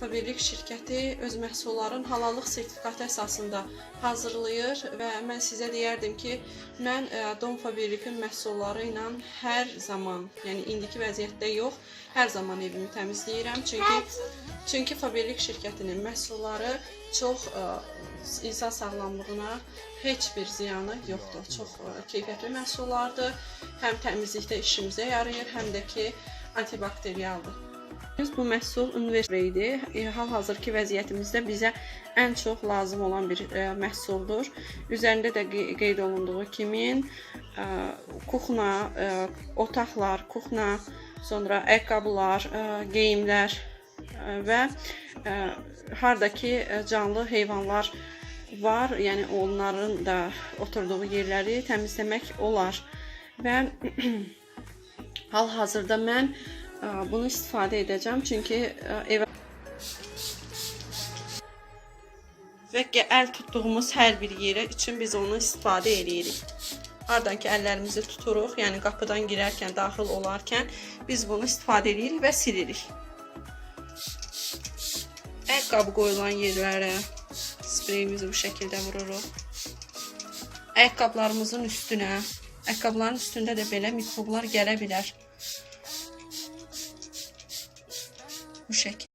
Faberlik şirkəti öz məhsulların halallıq sertifikatı əsasında hazırlayır və mən sizə deyərdim ki, mən ə, Dom Faberlikin məhsulları ilə hər zaman, yəni indiki vəziyyətdə yox, hər zaman evimi təmizləyirəm. Çünki çünki Faberlik şirkətinin məhsulları çox ə, insan sağlamlığına heç bir ziyanı yoxdur. Çox ə, keyfiyyətli məhsullardır. Həm təmizlikdə işimizə yarayır, həm də ki antibakterialdır. Bu məhsul universitetdir. E, Hal-hazırki vəziyyətimizdə bizə ən çox lazım olan bir e, məhsuldur. Üzərində də qe- qeyd olunduğu kimi e, kuxna, e, otaqlar, kuxna, sonra ayaqqabılar, e, geyimlər e, və hardakı canlı heyvanlar var, yəni onların da oturduğu yerləri təmizləmək olar. Və Hal-hazırda mən ə, bunu istifadə edəcəm çünki ə, evə və əl tutduğumuz hər bir yerə üçün biz onu istifadə edirik. Hardan ki əllərimizi tuturuq, yəni qapıdan girərkən, daxil olarkən biz bunu istifadə edirik və silirik. Ayaqqabı qoyulan yerlərə spreyimizi bu şəkildə vururuq. Ayaqqabılarımızın üstünə, ayaqqabıların üstündə də belə mikroblar gələ bilər. Bu şəkil.